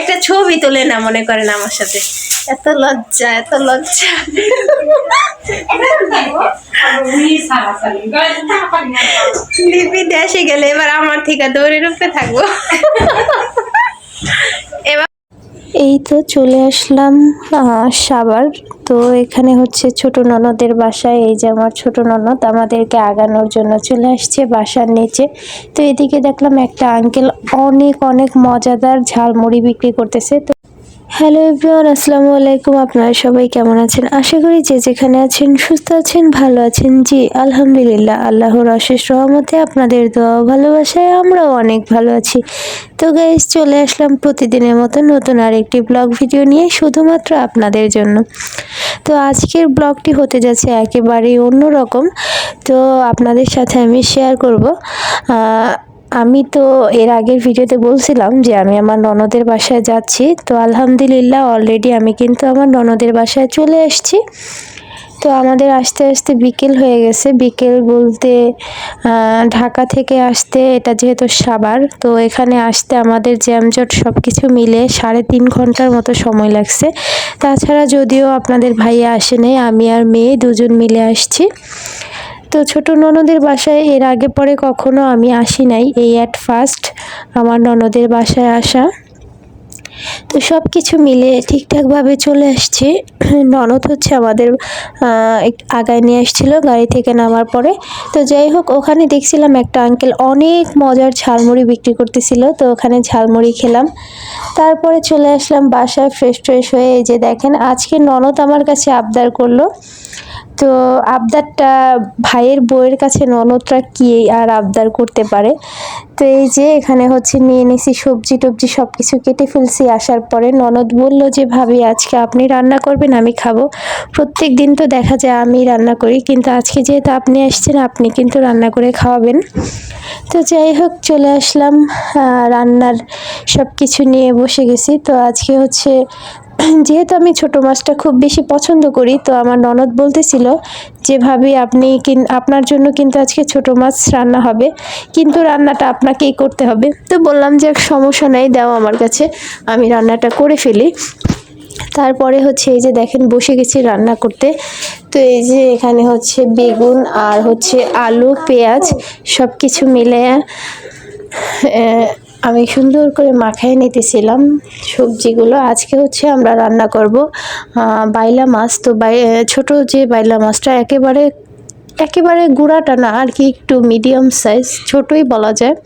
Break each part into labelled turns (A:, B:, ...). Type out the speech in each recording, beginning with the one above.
A: একটা ছবি তোলে না, মনে করেন আমার সাথে। এত লজ্জা এত লজ্জা। লিপি দেশে গেলে এবার আমার থেকে দৌড়ে রূপে থাকব। এবার
B: এই তো চলে আসলাম সাবার। তো এখানে হচ্ছে ছোট ননদের বাসায়, এই যে আমার ছোট ননদ আমাদেরকে আগানোর জন্য চলে আসছে বাসার নিচে। তো এদিকে দেখলাম একটা আঙ্কেল অনেক অনেক মজাদার ঝালমুড়ি বিক্রি করতেছে। তো হ্যালো এভরিওয়ান, আসসালামু আলাইকুম। আপনারা সবাই কেমন আছেন? আশা করি যে যেখানে আছেন, সুস্থ আছেন, ভালো আছেন। জি, আলহামদুলিল্লাহ, আল্লাহর অশেষ রহমতে আপনাদের দোয়া ভালোবাসায় আমরাও অনেক ভালো আছি। তো গাইজ চলে আসলাম প্রতিদিনের মতো নতুন আরেকটি ব্লগ ভিডিও নিয়ে, শুধুমাত্র আপনাদের জন্য। তো আজকের ব্লগটি হতে যাচ্ছে একেবারেই অন্যরকম। তো আপনাদের সাথে আমি শেয়ার করব। আমি তো এর আগের ভিডিওতে বলছিলাম যে আমি আমার ননদের বাসায় যাচ্ছি। তো আলহামদুলিল্লাহ অলরেডি আমি কিন্তু আমার ননদের বাসায় চলে এসেছি তো আমাদের আসতে আসতে বিকেল হয়ে গেছে। বিকেল বলতে ঢাকা থেকে আসতে এটা যেহেতু সাবার তো এখানে আসতে আমাদের জ্যামজট সব কিছু মিলে সাড়ে তিন ঘণ্টার মতো সময় লাগছে। তাছাড়া যদিও আপনাদের ভাইয়া আসেনি, আমি আর মেয়ে দুজন মিলে আসছি। তো ছোট ননদের বাসায় এর আগে পরে কখনো আমি আসি নাই এই অ্যাট ফার্স্ট আমার ননদের বাসায় আসা। তো সব কিছু মিলে ঠিকঠাকভাবে চলে আসছি। ননদ হচ্ছে আমাদের আগায় নিয়ে আসছিল গাড়ি থেকে নামার পরে। তো যাই হোক, ওখানে দেখছিলাম একটা আঙ্কেল অনেক মজার ঝালমুড়ি বিক্রি করতেছিল। তো ওখানে ঝালমুড়ি খেলাম। তারপরে চলে আসলাম বাসায় ফ্রেশ ট্রেশ হয়ে এই যে দেখেন, আজকে ননদ আমার কাছে আবদার করল। তো আবদারটা ভাইয়ের বউয়ের কাছে ননদরা কি আর আবদার করতে পারে? তো এই যে এখানে হচ্ছে নিয়ে নিছি সবজি টবজি সব কিছু কেটে ফেলছি। আসার পরে ননদ বলল যে, ভাবি, আজকে আপনি রান্না করবেন, আমি খাব। প্রত্যেক দিন তো দেখা যায় আমি রান্না করি, কিন্তু আজকে যেহেতু আপনি আসছেন, আপনি কিন্তু রান্না করে খাওয়াবেন। তো যাই হোক, চলে আসলাম। রান্নার সব কিছু নিয়ে বসে গেছি। তো আজকে হচ্ছে, যেহেতু আমি ছোট মাছটা খুব বেশি পছন্দ করি, তো আমার ননদ বলতেছিল যে ভাবি আপনি আপনার জন্য কিন্তু আজকে ছোট মাছ রান্না হবে, কিন্তু রান্নাটা আপনাকেই করতে হবে। তো বললাম যে এক সমস্যা নেই, দাও আমার কাছে, আমি রান্নাটা করে ফেলি। তারপরে হচ্ছে এই যে দেখেন, বসে গেছি রান্না করতে। তো এই যে এখানে হচ্ছে বেগুন আর হচ্ছে আলু, পেঁয়াজ সব কিছু মিলে আমি সুন্দর করে মাখায় নিতেছিলাম সবজিগুলো। আজকে হচ্ছে আমরা রান্না করব বাইলা মাছ। তো বাই ছোট যে বাইলা মাছটা একেবারে একেবারে গুঁড়াটা না, আর কি একটু মিডিয়াম সাইজ ছোটই বলা যায়।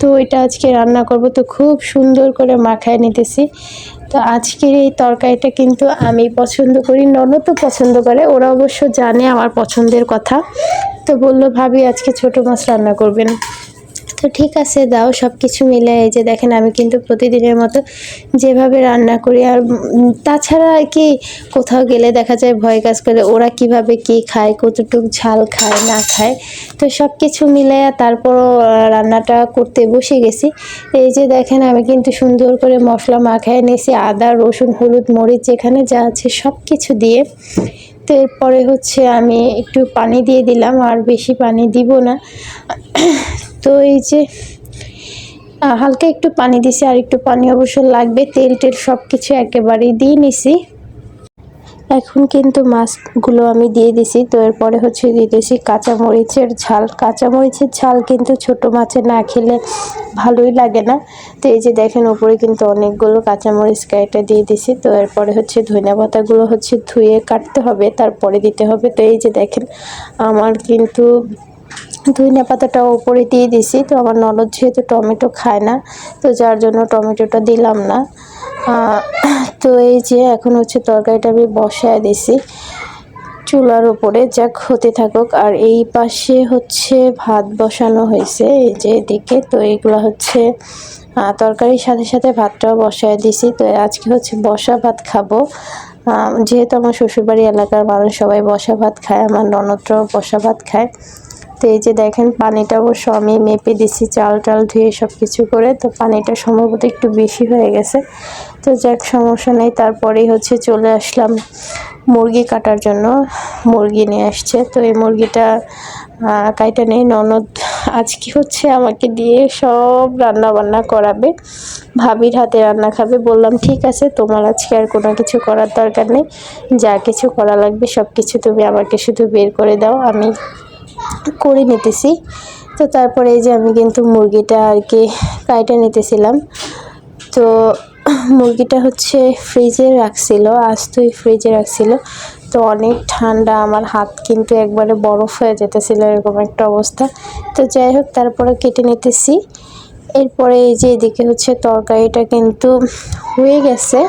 B: তো এটা আজকে রান্না করব। তো খুব সুন্দর করে মাখায় নিতেছি। তো আজকের এই তরকারিটা কিন্তু আমি পছন্দ করি ননদও পছন্দ করে, ওরা অবশ্য জানে আমার পছন্দের কথা। তো বলল, ভাবি, আজকে ছোট মাছ রান্না করবেন। তো ঠিক আছে, দাও সব কিছু মিলে। এই যে দেখেন, আমি কিন্তু প্রতিদিনের মতো যেভাবে রান্না করি, আর তাছাড়া আর কি কোথাও গেলে দেখা যায় ভয় কাজ করে ওরা কীভাবে কি খায়, কতটুক ঝাল খায়, না খায়। তো সব কিছু মিলে তারপরও রান্নাটা করতে বসে গেছি। এই যে দেখেন, আমি কিন্তু সুন্দর করে মশলা মাখায় নিয়েছি, আদা, রসুন, হলুদ, মরিচ, যেখানে যা আছে সব কিছু দিয়ে। তো এরপরে হচ্ছে আমি একটু পানি দিয়ে দিলাম, আর বেশি পানি দিব না। তো এই যে হালকা একটু পানি দিছি, আর একটু পানি অবশ্য লাগবে তেল টেল সব কিছু একেবারেই দিয়ে নিছি। এখন কিন্তু মাছগুলো আমি দিয়ে দিছি। তো এরপরে হচ্ছে দিয়ে দিয়েছি কাঁচামরিচের ঝাল। কাঁচামরিচের ঝাল কিন্তু ছোট মাছে না খেলে ভালোই লাগে না। তো এই যে দেখেন, উপরে কিন্তু অনেকগুলো কাঁচামরিচ কেটে দিয়ে দিছি। তো এরপরে হচ্ছে ধনিয়া পাতাগুলো হচ্ছে ধুয়ে কাটতে হবে, তারপরে দিতে হবে। তো এই যে দেখেন, আমার কিন্তু ধনিয়া পাতাটা ওপরে দিয়ে দিছি। তো আমার ননদ যেহেতু টমেটো খায় না, তো যার জন্য টমেটোটা দিলাম না। তো এই যে এখন হচ্ছে তরকারিটা আমি বসায় দিছি। চুলার উপরে যাক হতে থাকুক। আর এই পাশে হচ্ছে ভাত বসানো হয়েছে এই যে এদিকে। তো এগুলো হচ্ছে তরকারির সাথে সাথে ভাতটাও বসায় দিছি। তো আজকে হচ্ছে বসা ভাত খাব। যেহেতু আমার শ্বশুরবাড়ি এলাকার মানুষ সবাই বসা ভাত খায়, আমার ননদরাও বসা ভাত খায়। তো এই যে দেখেন, পানিটা অবশ্য আমি মেপে দিছি, চাল টাল ধুয়ে সব কিছু করে, তো পানিটা সম্ভবত একটু বেশি হয়ে গেছে। তো যাক, সমস্যা নেই, তারপরেই হচ্ছে চলে আসলাম মুরগি কাটার জন্য, মুরগি নিয়ে আসছে। তো এই মুরগিটা কাইটা নেই, ননদ আজকে হচ্ছে আমাকে দিয়ে সব রান্না বান্না করাবে, ভাবির হাতে রান্না খাবে। বললাম, ঠিক আছে, তোমার আজকে আর কোনো কিছু করার দরকার নেই, যা কিছু করা লাগবে সব কিছু তুমি আমাকে শুধু বের করে দাও, আমি করে নিতেছি। তো তারপরে এই যে আমি কিন্তু মুরগিটা আর কি কাইটা নিতেছিলাম। তো মুরগিটা হচ্ছে ফ্রিজে রাখছিল, আস্তই ফ্রিজে রাখছিল। তো অনেক ঠান্ডা, আমার হাত কিন্তু একবারে বরফ হয়ে যেতেছিল, এরকম একটা অবস্থা। তো যাই হোক, তারপরে কেটে নিতেছি। এরপরে এই যে এদিকে হচ্ছে তরকারিটা কিন্তু হয়ে গেছে।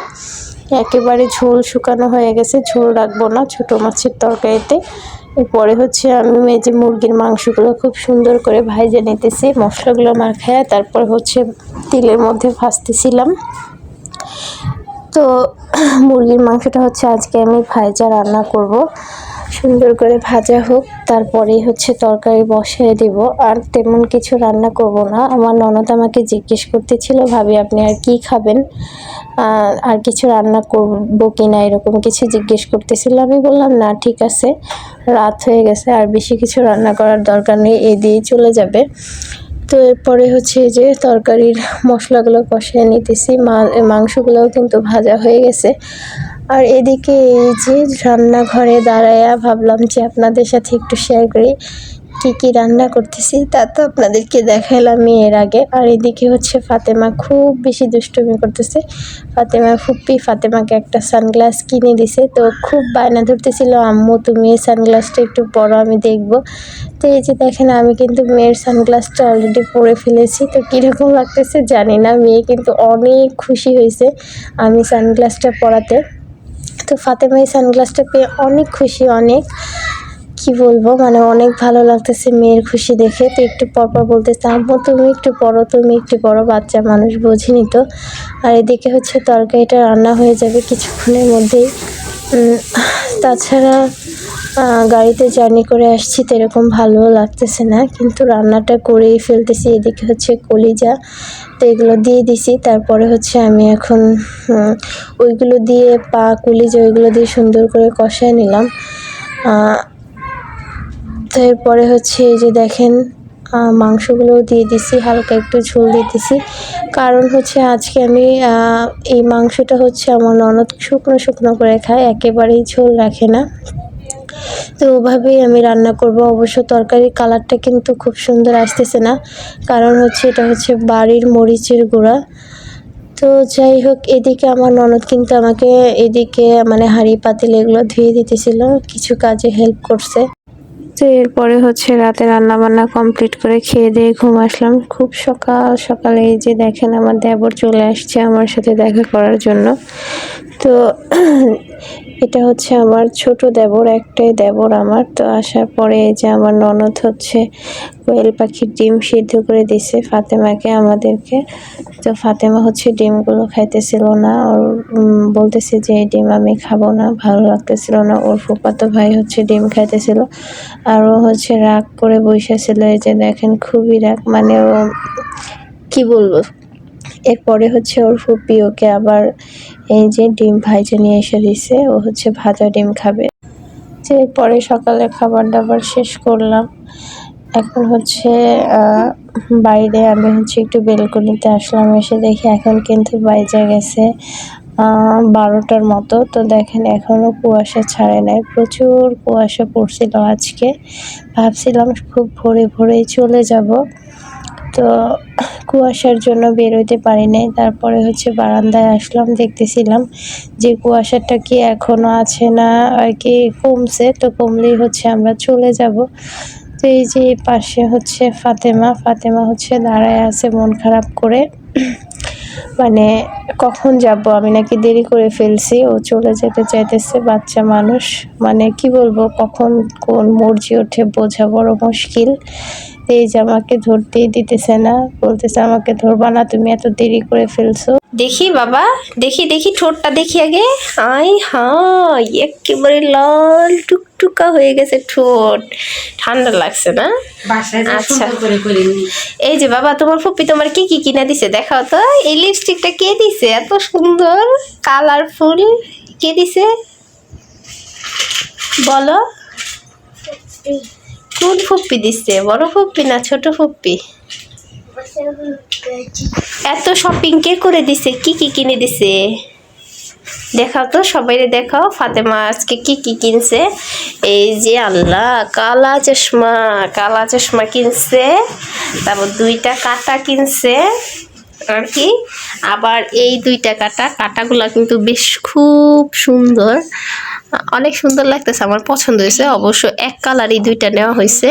B: একেবারে ঝোল শুকানো হয়ে গেছে, ঝোল রাখব না ছোটো মাছের তরকারিতে। এরপরে হচ্ছে আমি এই যে মুরগির মাংসগুলো খুব সুন্দর করে ভাইজে নিতেছি, মশলাগুলো মাখায় তারপর হচ্ছে তেলের মধ্যে ভাজতেছিলাম। তো মুরগির মাংসটা হচ্ছে আজকে আমি ভাইজা রান্না করব। সুন্দর করে ভাজা হোক, তারপরেই হচ্ছে তরকারি বসিয়ে দিব। আর তেমন কিছু রান্না করব না। আমার ননদ আমাকে জিজ্ঞেস করতেছিল, ভাবি, আপনি আর কি খাবেন? আর কিছু রান্না করব কি না এরকম কিছু জিজ্ঞেস করতেছিল। আমি বললাম, না, ঠিক আছে। রাত হয়ে গেছে, আর বেশি কিছু রান্না করার দরকার নেই, এই দিয়েই চলে যাবে। তো এরপরে হচ্ছে যে তরকারির মশলাগুলো কষিয়ে নিতেছি। মাংসগুলোও কিন্তু ভাজা হয়ে গেছে। আর এদিকে এই যে রান্নাঘরে দাঁড়ায়া ভাবলাম যে আপনাদের সাথে একটু শেয়ার করি, কি কি রান্না করতেছি তা তো আপনাদেরকে দেখালাম এর আগে। আর এদিকে হচ্ছে ফাতেমা খুব বেশি দুষ্টুমি করতেছে। ফাতেমা ফুপ্পি ফাতেমাকে একটা সানগ্লাস কিনে দিছে। তো খুব বায়না ধরতেছিল, আম্মু, তুমি এই সানগ্লাসটা একটু পরো, আমি দেখব। তো এই যে দেখেন, আমি কিন্তু মেয়ের সানগ্লাসটা অলরেডি পরে ফেলেছি। তো কীরকম লাগতেছে জানি না, মেয়ে কিন্তু অনেক খুশি হয়েছে আমি সানগ্লাসটা পরাতে। তো ফাতেমা এই সানগ্লাসটা পেয়ে অনেক খুশি, অনেক, কি বলব মানে অনেক ভালো লাগতেছে মেয়ের খুশি দেখে। তো একটু পরপর বলতেছে, আম্মু, তুমি একটু পড়ো, তুমি একটু পড়ো, বাচ্চা মানুষ বোঝেনি তো? আর এদিকে হচ্ছে তরকারিটা রান্না হয়ে যাবে কিছুক্ষণের মধ্যেই। তাছাড়া গাড়িতে জার্নি করে আসছি, তো এরকম ভালো লাগতেছে না। কিন্তু রান্নাটা করেই ফেলতেছি, এদিকে হচ্ছে কলিজা, তো এগুলো দিয়ে দিছি। তারপরে হচ্ছে আমি এখন ওইগুলো দিয়ে পা, কলিজা, ওইগুলো দিয়ে সুন্দর করে কষায় নিলাম। তো এরপরে হচ্ছে এই যে দেখেন মাংসগুলোও দিয়ে দিছি, হালকা একটু ঝোল দিতেছি। কারণ হচ্ছে আজকে আমি এই মাংসটা হচ্ছে আমার ননদ শুকনো শুকনো করে খায়, একেবারেই ঝোল রাখে না। তো ওভাবেই আমি রান্না করব। অবশ্য তরকারির কালারটা কিন্তু খুব সুন্দর আসতেছে না। কারণ হচ্ছে এটা হচ্ছে বাড়ির মরিচের গুঁড়া। তো যাই হোক, এদিকে আমার ননদ কিন্তু আমাকে এদিকে মানে হাঁড়ি, পাতিল এগুলো ধুয়ে দিতেছিল। কিছু কাজে হেল্প করছে। তো এরপরে হচ্ছে রাতে রান্না বান্না কমপ্লিট করে খেয়ে দিয়ে ঘুম আসলাম। খুব সকাল সকালে এই যে দেখেন আমার দেবর চলে আসছে আমার সাথে দেখা করার জন্য। তো এটা হচ্ছে আমার ছোট দেবর, একটাই দেবর আমার। তো আসার পরে এই যে আমার ননদ হচ্ছে কোয়েল পাখির ডিম সিদ্ধ করে দিছে ফাতেমাকে, আমাদেরকে। তো ফাতেমা হচ্ছে ডিমগুলো খাইতেছিল না। ওর বলতেছে যে এই ডিম আমি খাব না, ভালো লাগতেছিল না। ওর ফুপাতো ভাই হচ্ছে ডিম খাইতেছিল। আর ও হচ্ছে রাগ করে বসেছিল, এই যে দেখেন খুবই রাগ মানে ও, কি বলব? এরপরে হচ্ছে ওর ফুপি ওকে আবার এই যে ডিম ভাইজে নিয়ে এসে দিছে, ও হচ্ছে ভাজা ডিম খাবে। তো এরপরে সকালে খাবার দাবার শেষ করলাম। এখন হচ্ছে বাইরে আমি হচ্ছে একটু বেলকনিতে আসলাম, এসে দেখি এখন কিন্তু বাইজে গেছে বারোটার মতো। তো দেখেন এখনও কুয়াশা ছাড়ে নাই, প্রচুর কুয়াশা পড়ছিল আজকে। ভাবছিলাম খুব ভোরে ভোরেই চলে যাব। তো কুয়াশার জন্য বেরোতে পারি নাই তারপরে হচ্ছে বারান্দায় আসলাম, দেখতেছিলাম যে কুয়াশাটা কি এখনও আছে না আর কি কমছে। তো কমলেই হচ্ছে আমরা চলে যাব। তো এই যে পাশে হচ্ছে ফাতেমা ফাতেমা হচ্ছে দাঁড়ায় আছে মন খারাপ করে। মানে কখন যাব? আমি নাকি দেরি করে ফেলছি, ও চলে যেতে চাইতেছে, বাচ্চা মানুষ। মানে কি বলব, কখন কোন মর্জি ওঠে বোঝা বড় মুশকিল। তো এই যে আমাকে ধরতেই দিতেছে না বলতেছে আমাকে ধরবা না তুমি এত দেরি করে ফেলছো।
A: দেখি বাবা দেখি দেখি ঠোঁটটা দেখি আগে। আই হাই একেবারে লাল টুকটুকা হয়ে গেছে ঠোঁট। ঠান্ডা লাগছে না? আচ্ছা। এই যে বাবা তোমার ফুপি তোমার কি কি কিনে দিছে? দেখাও তো। এই লিপস্টিকটা কে দিছে? এত সুন্দর। কালারফুল কে দিছে? বলো। কোন ফুপ্পি দিচ্ছে? বড় ফুপ্পি না ছোট ফুপ্পি? এত শপিং কে করে দিছে? কি কি কিনে দিছে? দেখাও তো সবাই দেখাও। ফাতেমা আজকে কি কি কিনছে? এই যে আল্লাহ, কালা চশমা কালা চশমা কিনছে, তারপর দুইটা কাটা কিনছে, আর কি। আবার এই দুইটা কাটা, কাটাগুলা কিন্তু বেশ খুব সুন্দর। অনেক সুন্দর লাগতেছে, আমার পছন্দ হয়েছে। অবশ্য এক কালারই দুইটা নেওয়া হয়েছে।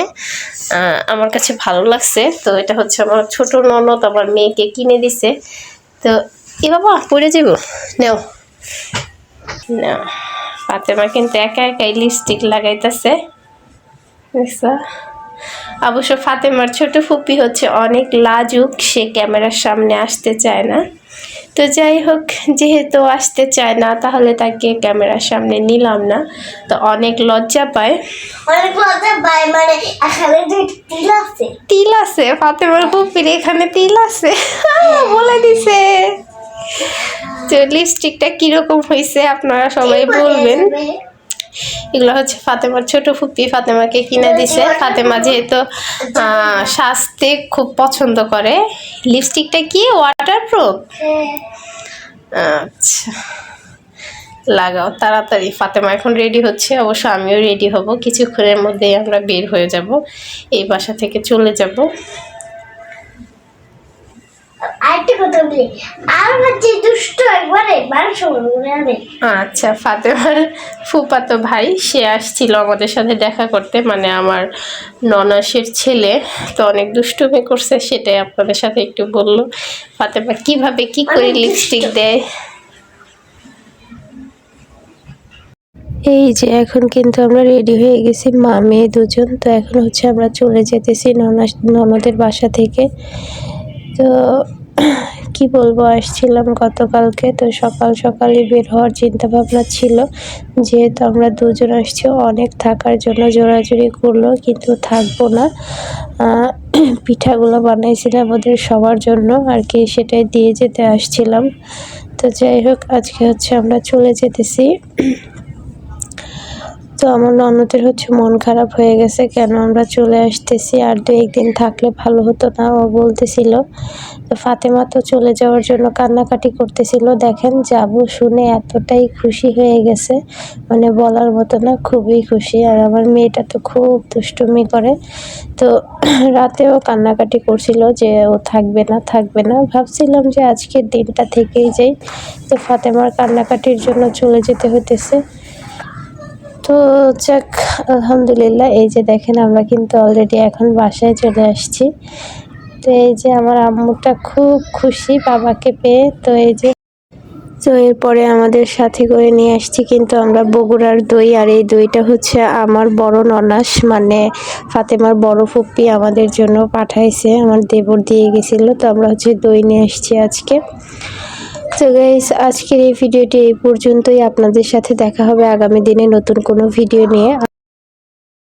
A: আমার কাছে ভালো লাগছে। তো এটা হচ্ছে আমার ছোট ননদ আমার মেয়েকে কিনে দিছে। তো এ বাবা পড়ে যাব নেও। না ফাতেমা কিন্তু একা একাই লিপস্টিক লাগাইতেছে। অবশ্য ফাতেমার ছোট ফুপি হচ্ছে অনেক লাজুক, সে ক্যামেরার সামনে আসতে চায় না। তো যাই হোক যেহেতু আসতে চায় না তাহলে তাকে ক্যামেরার সামনে নিলাম না। তো অনেক লজ্জা পায়।
C: অনেক লজ্জা পায় মানে এখানে তিল আছে।
A: তিল আছে? ফাতেমার এখানে তিল আছে? বলে দিছে। তো লিপস্টিকটা কীরকম হয়েছে আপনারা সবাই বলবেন। এগুলো হচ্ছে ফাতেমার ছোট ফুপি, ফাতেমাকে কিনে দিছে। ফাতেমা যেহেতু সাজতে খুব পছন্দ করে। লিপস্টিকটা কি? ওয়াটার প্রুফ আচ্ছা। লাগাও, তাড়াতাড়ি। ফাতেমা এখন রেডি হচ্ছে, অবশ্য আমিও রেডি হব। কিছুক্ষণের মধ্যেই আমরা বের হয়ে যাব। এই বাসা থেকে চলে যাব।
C: আরেকটা কথা বলি। আর হচ্ছে দুষ্ট একবারে মানুষ
A: আচ্ছা ফাতেমার ফুপাতো ভাই সে আসছিল আমাদের সাথে দেখা করতে মানে আমার ননাসের ছেলে তো অনেক দুষ্টুমি করছে সেটাই আপনাদের সাথে একটু বলল। ফাতেমা কীভাবে কি করে লিপস্টিক দেয়?
B: এই যে এখন কিন্তু আমরা রেডি হয়ে গেছি মা মেয়ে দুজন তো এখন হচ্ছে আমরা চলে যেতেছি ননাস ননদের বাসা থেকে। তো কি বলব, আসছিলাম গতকালকে। তো সকাল সকালই বের হওয়ার চিন্তা ভাবনা ছিল, যেহেতু আমরা দুজন আসছি, অনেক থাকার জন্য জোরাজুরি করল, কিন্তু থাকব না। পিঠাগুলো বানাইছিলাম ওদের সবার জন্য, আর কি সেটাই দিয়ে যেতে আসছিলাম। তো যাই হোক, আজকে হচ্ছে আমরা চলে যেতেছি। তো আমার ননদের হচ্ছে মন খারাপ হয়ে গেছে, কেন আমরা চলে আসতেছি? আর দু একদিন থাকলে ভালো হতো না, ও বলতেছিল। তো ফাতেমা তো চলে যাওয়ার জন্য কান্নাকাটি করতেছিল। দেখেন, যাব শুনে এতটাই খুশি হয়ে গেছে। মানে বলার মতো না, খুবই খুশি। আর আমার মেয়েটা তো খুব দুষ্টুমি করে। তো রাতেও কান্নাকাটি করছিল যে ও থাকবে না থাকবে না। ভাবছিলাম যে আজকের দিনটা থেকেই যাই। তো ফাতেমার কান্নাকাটির জন্য চলে যেতে হতেছে তো যাক, আলহামদুলিল্লাহ, এই যে দেখেন আমরা কিন্তু অলরেডি এখন বাসায় চলে আসছি। তো এই যে আমার আম্মুটা খুব খুশি বাবাকে পেয়ে, তো এই যে তো এরপরে আমাদের সাথে করে নিয়ে আসছি কিন্তু আমরা বগুড়ার দই, আর এই দইটা হচ্ছে আমার বড় ননাস মানে ফাতেমার বড় ফুপ্পি আমাদের জন্য পাঠাইছে, আমার দেবর দিয়ে গেছিল, তো আমরা হচ্ছে দই নিয়ে আসছি আজকে। তো গাইস আজকের এই ভিডিওটি এই পর্যন্তই। আপনাদের সাথে দেখা হবে আগামী দিনে নতুন কোনো ভিডিও নিয়ে।